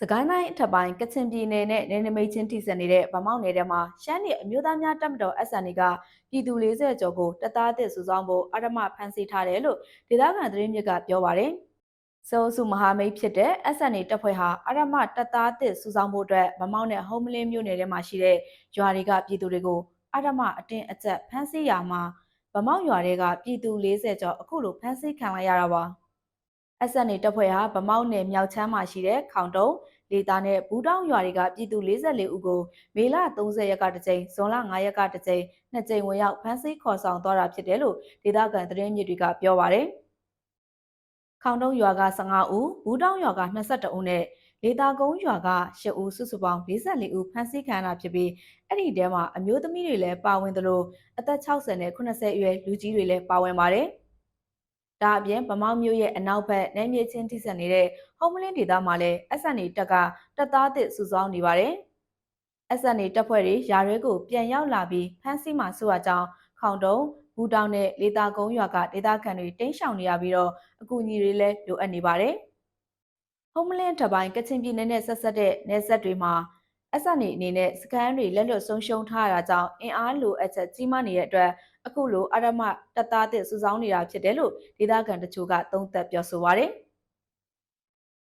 စကိုင်းတိုင်းအထက်ပိုင်းကချင်ပြည်နယ်နဲ့နယ်နိမိတ်ချင်းထိစပ်နေတဲ့ဗမောက်နယ်ထဲမှာရှမ်းပြည်အမျိုးသားများတပ်မတော် SNA ကပြည်သူ40ကျော်ကိုတပ်သားအသစ်စုဆောင်းဖို့အရမဖမ်းဆီးထားတယ်လို့ဒေသခံသတင်းမြစ်ကပြောပါရယ်။စိုးစုမဟာမိတ်ဖြစ်တဲ့ SNA တပ်ဖွဲ့ဟာအရမတပ်သားအသစ်စုဆောင်းဖို့အတွက်ဗမောက်နဲ့ဟုံးမလင်းမြို့နယ်ထဲမှာရှိတဲ့ရွာတွေကပြည်သူတွေကိုအရမအတင်းအကျပ်ဖမ်းဆီးရာမှာဗမောက်ရွာတွေကပြည်သူ40ကျော်အခုလိုဖမ်းဆီးခံလိုက်ရတာပါ။ SNA တပ်ဖွဲ့ဟာဗမောက်နယ်မြောက်ချမ်းမှာရှိတဲ့ခေါင်တုံးလေသားနဲ့ဘူးတောင်းရွာတွေကပြည်သူ44ဦးကိုမေလ30ရက်ကတစ်ကြိမ်ဇွန်လ9ရက်ကတစ်ကြိမ်နှစ်ကြိမ်ဝင်ရောက်ဖမ်းဆီးခေါ်ဆောင်သွားတာဖြစ်တယ်လို့ဒေသခံသတင်းမြစ်တွေကပြောပါရယ်ခေါင်တုံးရွာက15ဦးဘူးတောင်းရွာက22ဦးနဲ့လေသာကုန်းရွာက10ဦးစုစုပေါင်း44ဦးဖမ်းဆီးခံရတာဖြစ်ပြီးအဲ့ဒီထဲမှာအမျိုးသမီးတွေလည်းပါဝင်သလိုအသက်60နဲ့80အရွယ်လူကြီးတွေလည်းပါဝင်ပါတယ်။ ဒါအပြင်ဗမောက်မြို့ရဲ့အနောက်ဘက်နယ်မြေချင်းထိစပ်နေတဲ့ဟုံးမလင်းဒေသမှာလည်း SNA တပ်ကတပ်သားသစ်စုဆောင်းနေပါတယ်။ SNA တပ်ဖွဲ့တွေယာရဲကိုပြန်ရောက်လာပြီးဖမ်းဆီးမှဆိုအကြောင်းခေါင်တုံးဘူတောင်နဲ့လေတာကုန်းရွာကဒေသခံတွေတင်းရှောင်နေရပြီးတော့အကူအညီတွေလည်းလိုအပ်နေပါတယ်။ဟုံးမလင်းထပိုင်းကချင်ပြည်နယ်နဲ့ဆက်ဆက်တဲ့နယ်စပ်တွေမှာ SNA အနေနဲ့စကန်တွေလက်လွတ်ဆုံးရှုံးထားတာကြောင့်အင်အားလိုအပ်ချက်ကြီးမားနေတဲ့အတွက် အခုလိုအရမတပ်သားသစ်စုဆောင်းနေတာဖြစ်တယ်လို့ဒေသခံတချို့ကသုံးသပ်ပြောဆိုပါရယ်။